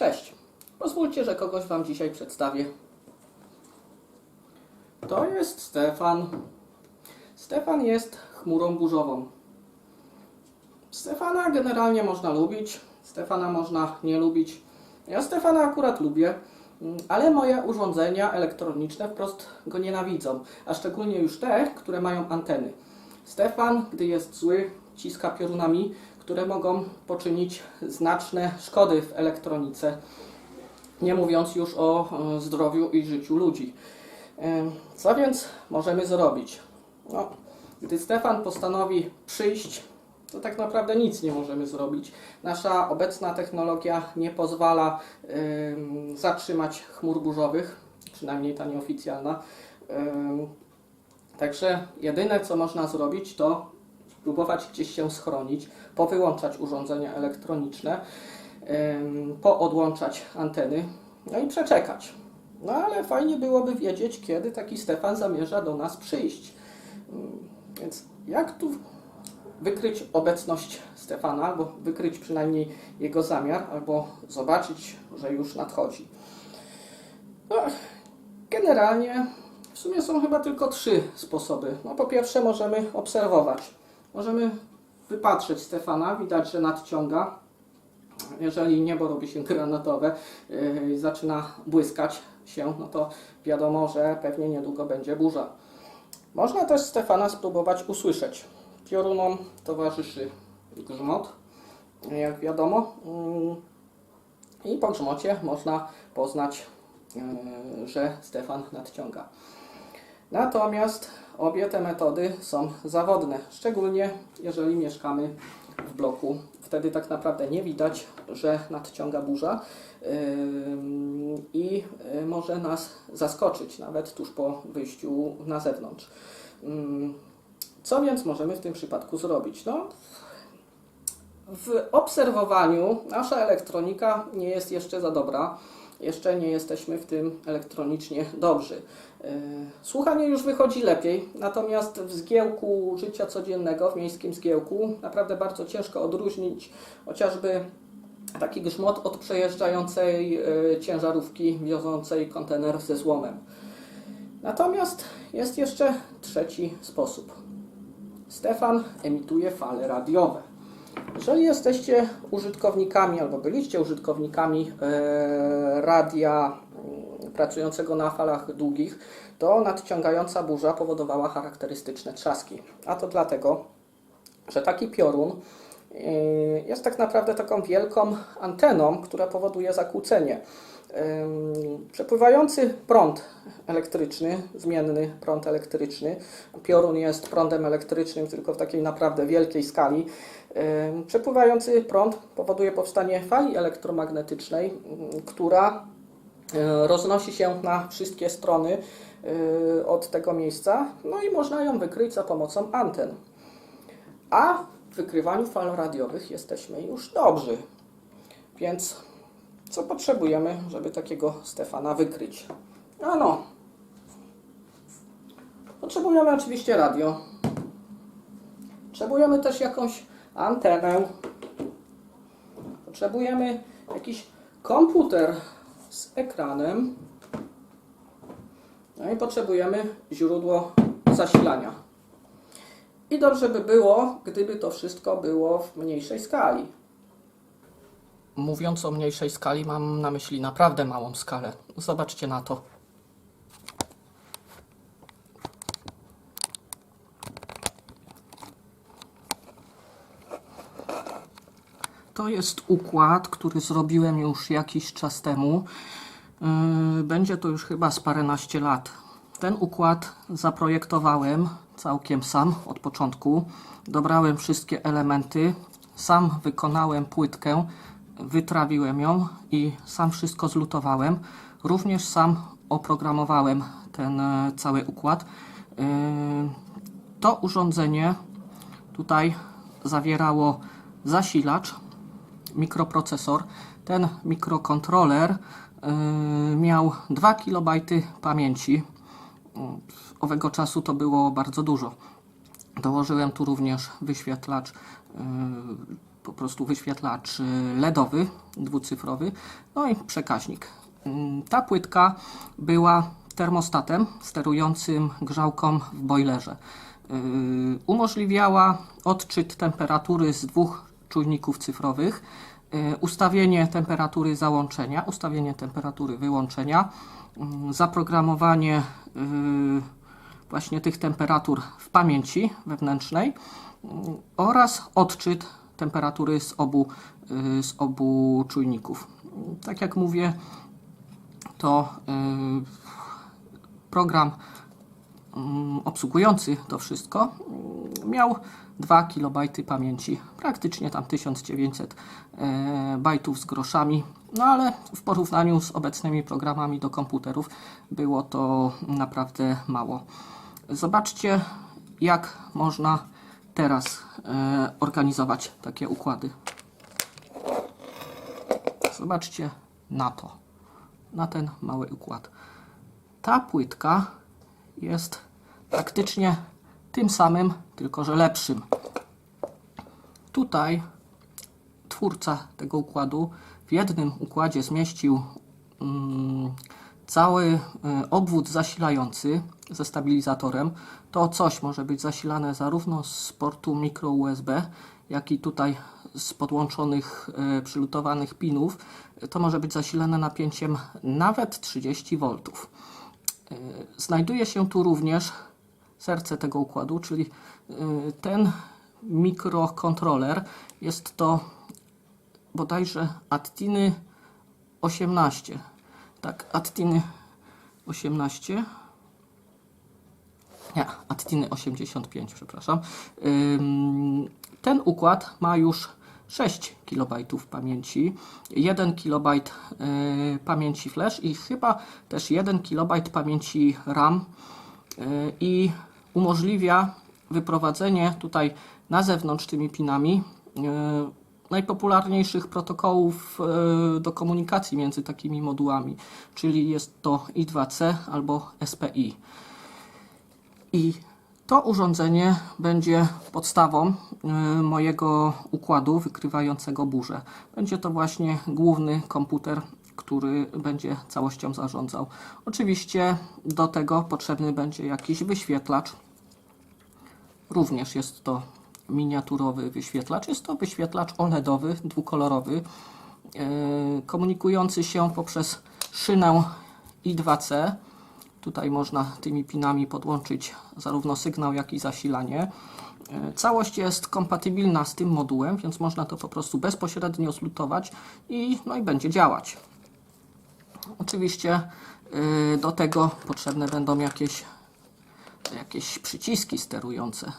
Cześć. Pozwólcie, że kogoś Wam dzisiaj przedstawię. To jest Stefan. Stefan jest chmurą burzową. Stefana generalnie można lubić, Stefana można nie lubić. Ja Stefana akurat lubię, ale moje urządzenia elektroniczne wprost go nienawidzą, a szczególnie już te, które mają anteny. Stefan, gdy jest zły, ciska piorunami, które mogą poczynić znaczne szkody w elektronice, nie mówiąc już o e, zdrowiu i życiu ludzi. E, Co więc możemy zrobić? No, gdy Stefan postanowi przyjść, to tak naprawdę nic nie możemy zrobić. Nasza obecna technologia nie pozwala ym, zatrzymać chmur burzowych, przynajmniej ta nieoficjalna. Ym, Także jedyne co można zrobić to spróbować gdzieś się schronić, powyłączać urządzenia elektroniczne, poodłączać anteny, no i przeczekać. No ale fajnie byłoby wiedzieć, kiedy taki Stefan zamierza do nas przyjść. Ym, Więc jak tu wykryć obecność Stefana, albo wykryć przynajmniej jego zamiar, albo zobaczyć, że już nadchodzi? No, generalnie w sumie są chyba tylko trzy sposoby. No, po pierwsze możemy obserwować. Możemy wypatrzeć Stefana, widać, że nadciąga. Jeżeli niebo robi się granatowe, yy, zaczyna błyskać się, no to wiadomo, że pewnie niedługo będzie burza. Można też Stefana spróbować usłyszeć. Piorunom towarzyszy grzmot, jak wiadomo. Mm, I po grzmocie można poznać, yy, że Stefan nadciąga. Natomiast obie te metody są zawodne, szczególnie jeżeli mieszkamy w bloku. Wtedy tak naprawdę nie widać, że nadciąga burza yy, i yy, może nas zaskoczyć nawet tuż po wyjściu na zewnątrz. Ym, Co więc możemy w tym przypadku zrobić? No, w obserwowaniu nasza elektronika nie jest jeszcze za dobra. Jeszcze nie jesteśmy w tym elektronicznie dobrzy. Yy, Słuchanie już wychodzi lepiej, natomiast w zgiełku życia codziennego, w miejskim zgiełku, naprawdę bardzo ciężko odróżnić chociażby taki grzmot od przejeżdżającej yy, ciężarówki wiozącej kontener ze złomem. Natomiast jest jeszcze trzeci sposób. Stefan emituje fale radiowe. Jeżeli jesteście użytkownikami albo byliście użytkownikami e, radia mm, pracującego na falach długich, to nadciągająca burza powodowała charakterystyczne trzaski. A to dlatego, że taki piorun e, jest tak naprawdę taką wielką anteną, która powoduje zakłócenie. Przepływający prąd elektryczny, zmienny prąd elektryczny, piorun jest prądem elektrycznym tylko w takiej naprawdę wielkiej skali. Przepływający prąd powoduje powstanie fali elektromagnetycznej, ym, która y, roznosi się na wszystkie strony y, od tego miejsca, no i można ją wykryć za pomocą anten. A w wykrywaniu fal radiowych jesteśmy już dobrzy. Więc co potrzebujemy, żeby takiego Stefana wykryć? Ano, potrzebujemy oczywiście radio. Potrzebujemy też jakąś antenę. Potrzebujemy jakiś komputer z ekranem. No i potrzebujemy źródło zasilania. I dobrze by było, gdyby to wszystko było w mniejszej skali. Mówiąc o mniejszej skali, mam na myśli naprawdę małą skalę. Zobaczcie na to. To jest układ, który zrobiłem już jakiś czas temu. Yy, Będzie to już chyba z paręnaście lat. Ten układ zaprojektowałem całkiem sam od początku. Dobrałem wszystkie elementy, sam wykonałem płytkę, wytrawiłem ją i sam wszystko zlutowałem. Również sam oprogramowałem ten e, cały układ. Yy, To urządzenie tutaj zawierało zasilacz, mikroprocesor. Ten mikrokontroler yy, miał 2 KB pamięci. Owego czasu to było bardzo dużo. Dołożyłem tu również wyświetlacz po prostu wyświetlacz y, LEDowy, dwucyfrowy, no i przekaźnik. Mm, Ta płytka była termostatem sterującym grzałką w bojlerze. Yy, Umożliwiała odczyt temperatury z dwóch czujników cyfrowych, yy, ustawienie temperatury załączenia, ustawienie temperatury wyłączenia, yy, zaprogramowanie właśnie tych temperatur w pamięci wewnętrznej yy, oraz odczyt temperatury z obu, yy, z obu czujników. Tak jak mówię, to yy, program mm, obsługujący to wszystko mm, miał 2 KB pamięci, praktycznie tam 1900 e, bajtów z groszami, no ale w porównaniu z obecnymi programami do komputerów było to naprawdę mało. Zobaczcie, jak można teraz e, organizować takie układy. Zobaczcie na to, na ten mały układ. Ta płytka jest praktycznie tym samym, tylko że lepszym. Tutaj twórca tego układu w jednym układzie zmieścił mm, cały y, obwód zasilający ze stabilizatorem. To coś może być zasilane zarówno z portu micro USB, jak i tutaj z podłączonych y, przylutowanych pinów. To może być zasilane napięciem nawet 30 V. Y, Znajduje się tu również serce tego układu, czyli y, ten mikrokontroler. Jest to bodajże Attiny 18. Tak, Attiny 18. Nie, Attiny 85, przepraszam. Ten układ ma już 6 KB pamięci, 1 KB y, pamięci flash i chyba też 1 KB pamięci RAM y, i umożliwia wyprowadzenie tutaj na zewnątrz tymi pinami y, najpopularniejszych protokołów do komunikacji między takimi modułami, czyli jest to I2C albo SPI. I to urządzenie będzie podstawą y, mojego układu wykrywającego burzę. Będzie to właśnie główny komputer, który będzie całością zarządzał. Oczywiście do tego potrzebny będzie jakiś wyświetlacz. Również jest to miniaturowy wyświetlacz. Jest to wyświetlacz OLEDowy, dwukolorowy, yy, komunikujący się poprzez szynę I2C. Tutaj można tymi pinami podłączyć zarówno sygnał, jak i zasilanie. Yy, Całość jest kompatybilna z tym modułem, więc można to po prostu bezpośrednio zlutować i, no i będzie działać. Oczywiście yy, do tego potrzebne będą jakieś, jakieś przyciski sterujące.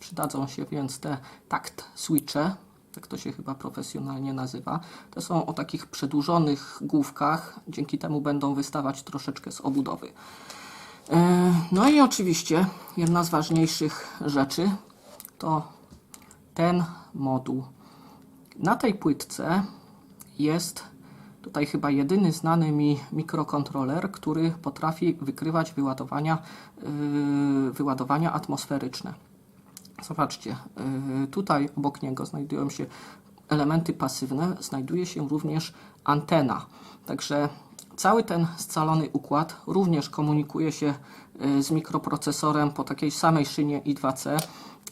Przydadzą się więc te takt switche, tak to się chyba profesjonalnie nazywa. Te są o takich przedłużonych główkach, dzięki temu będą wystawać troszeczkę z obudowy. E, No i oczywiście jedna z ważniejszych rzeczy to ten moduł. Na tej płytce jest tutaj chyba jedyny znany mi mikrokontroler, który potrafi wykrywać wyładowania, yy, wyładowania atmosferyczne. Zobaczcie, yy, tutaj obok niego znajdują się elementy pasywne, znajduje się również antena. Także cały ten scalony układ również komunikuje się yy, z mikroprocesorem po takiej samej szynie I2C,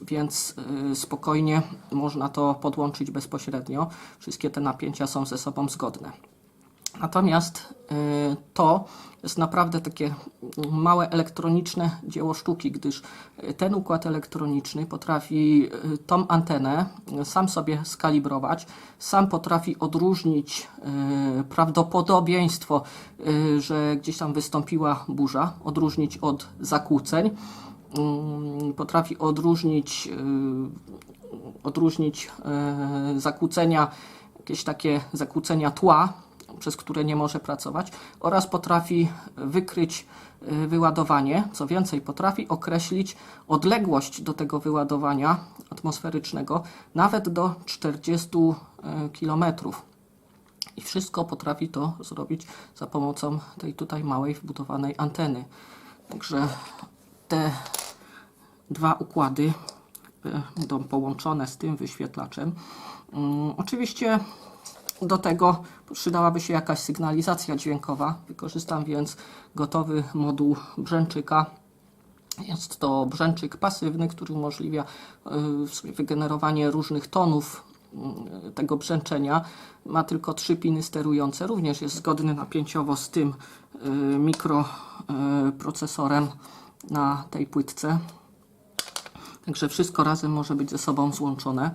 więc yy, spokojnie można to podłączyć bezpośrednio. Wszystkie te napięcia są ze sobą zgodne. Natomiast y, to jest naprawdę takie małe elektroniczne dzieło sztuki, gdyż y, ten układ elektroniczny potrafi y, tą antenę sam sobie skalibrować, sam potrafi odróżnić prawdopodobieństwo, że gdzieś tam wystąpiła burza, odróżnić od zakłóceń. Mm, Potrafi odróżnić, odróżnić zakłócenia, jakieś takie zakłócenia tła, przez które nie może pracować oraz potrafi wykryć y, wyładowanie. Co więcej, potrafi określić odległość do tego wyładowania atmosferycznego nawet do 40 km. I wszystko potrafi to zrobić za pomocą tej tutaj małej wbudowanej anteny. Także te dwa układy y, będą połączone z tym wyświetlaczem. Mm, Oczywiście do tego przydałaby się jakaś sygnalizacja dźwiękowa. Wykorzystam więc gotowy moduł brzęczyka. Jest to brzęczyk pasywny, który umożliwia sumie wygenerowanie różnych tonów y, tego brzęczenia. Ma tylko trzy piny sterujące. Również jest zgodny napięciowo z tym y, mikroprocesorem na tej płytce. Także wszystko razem może być ze sobą złączone.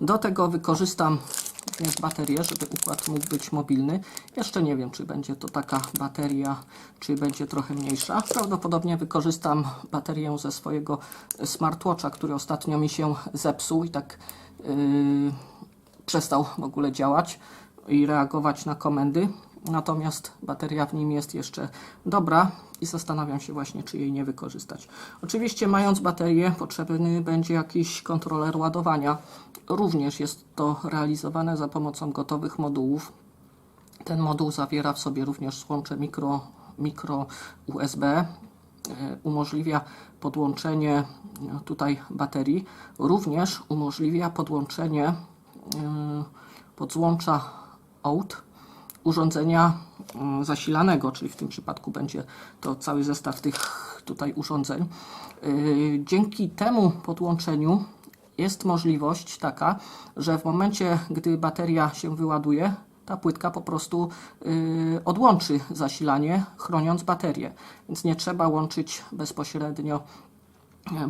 Do tego wykorzystam również baterię, żeby układ mógł być mobilny. Jeszcze nie wiem, czy będzie to taka bateria, czy będzie trochę mniejsza. Prawdopodobnie wykorzystam baterię ze swojego smartwatcha, który ostatnio mi się zepsuł i tak yy, przestał w ogóle działać i reagować na komendy. Natomiast bateria w nim jest jeszcze dobra i zastanawiam się właśnie, czy jej nie wykorzystać. Oczywiście, mając baterię, potrzebny będzie jakiś kontroler ładowania. Również jest to realizowane za pomocą gotowych modułów. Ten moduł zawiera w sobie również złącze mikro, mikro USB. e, Umożliwia podłączenie e, tutaj baterii. Również umożliwia podłączenie e, podzłącza OUT urządzenia mm, zasilanego, czyli w tym przypadku będzie to cały zestaw tych tutaj urządzeń. Yy, Dzięki temu podłączeniu jest możliwość taka, że w momencie, gdy bateria się wyładuje, ta płytka po prostu yy, odłączy zasilanie, chroniąc baterię. Więc nie trzeba łączyć bezpośrednio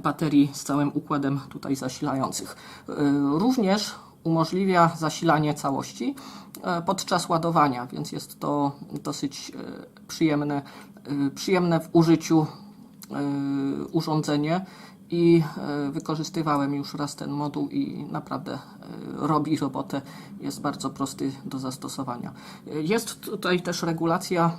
baterii z całym układem tutaj zasilających. Również umożliwia zasilanie całości e, podczas ładowania, więc jest to dosyć e, przyjemne, e, przyjemne w użyciu urządzenie i wykorzystywałem już raz ten moduł i naprawdę robi robotę, jest bardzo prosty do zastosowania. Jest tutaj też regulacja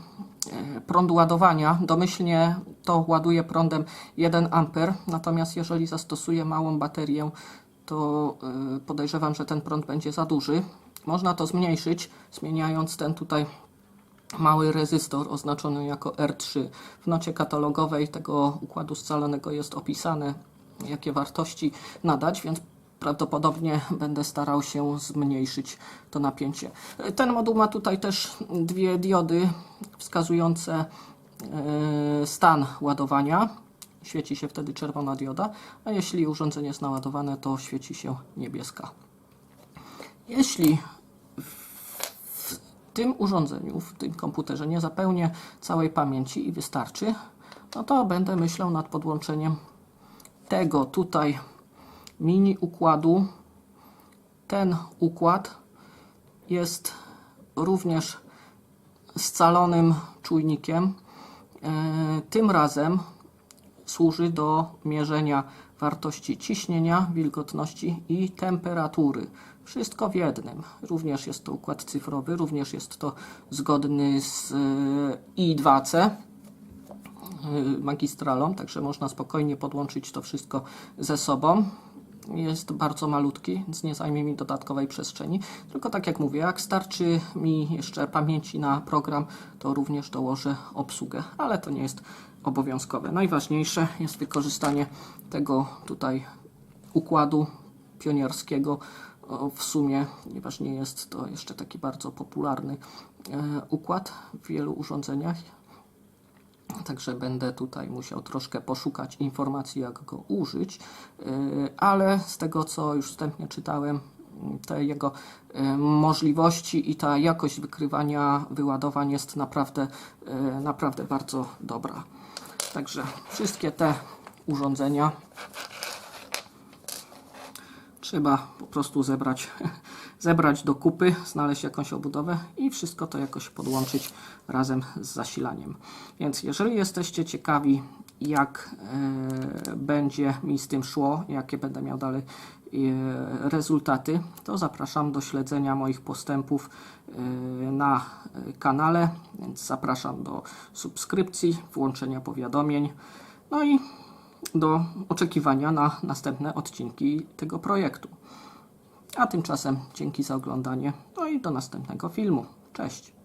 prądu ładowania. Domyślnie to ładuje prądem 1 A, natomiast jeżeli zastosuję małą baterię, to y, podejrzewam, że ten prąd będzie za duży. Można to zmniejszyć, zmieniając ten tutaj mały rezystor oznaczony jako R3. W nocie katalogowej tego układu scalonego jest opisane, jakie wartości nadać, więc prawdopodobnie będę starał się zmniejszyć to napięcie. Ten moduł ma tutaj też dwie diody wskazujące y, stan ładowania. Świeci się wtedy czerwona dioda, a jeśli urządzenie jest naładowane, to świeci się niebieska. Jeśli w tym urządzeniu, w tym komputerze nie zapełnię całej pamięci i wystarczy, no to będę myślał nad podłączeniem tego tutaj mini układu. Ten układ jest również scalonym czujnikiem. E, Tym razem służy do mierzenia wartości ciśnienia, wilgotności i temperatury. Wszystko w jednym. Również jest to układ cyfrowy, również jest to zgodny z e, I2C e, magistralą, także można spokojnie podłączyć to wszystko ze sobą. Jest bardzo malutki, więc nie zajmie mi dodatkowej przestrzeni. Tylko tak jak mówię, jak starczy mi jeszcze pamięci na program, to również dołożę obsługę, ale to nie jest obowiązkowe. Najważniejsze jest wykorzystanie tego tutaj układu pionierskiego. W sumie, ponieważ nie jest to jeszcze taki bardzo popularny e, układ w wielu urządzeniach, Także będę tutaj musiał troszkę poszukać informacji, jak go użyć, yy, ale z tego co już wstępnie czytałem, te jego yy, możliwości i ta jakość wykrywania wyładowań jest naprawdę, naprawdę bardzo dobra. Także wszystkie te urządzenia trzeba po prostu zebrać, zebrać do kupy, znaleźć jakąś obudowę i wszystko to jakoś podłączyć razem z zasilaniem. Więc jeżeli jesteście ciekawi, jak e, będzie mi z tym szło, jakie będę miał dalej rezultaty, to zapraszam do śledzenia moich postępów e, na kanale, więc zapraszam do subskrypcji, włączenia powiadomień, no i do oczekiwania na następne odcinki tego projektu. A tymczasem dzięki za oglądanie, no i do następnego filmu. Cześć!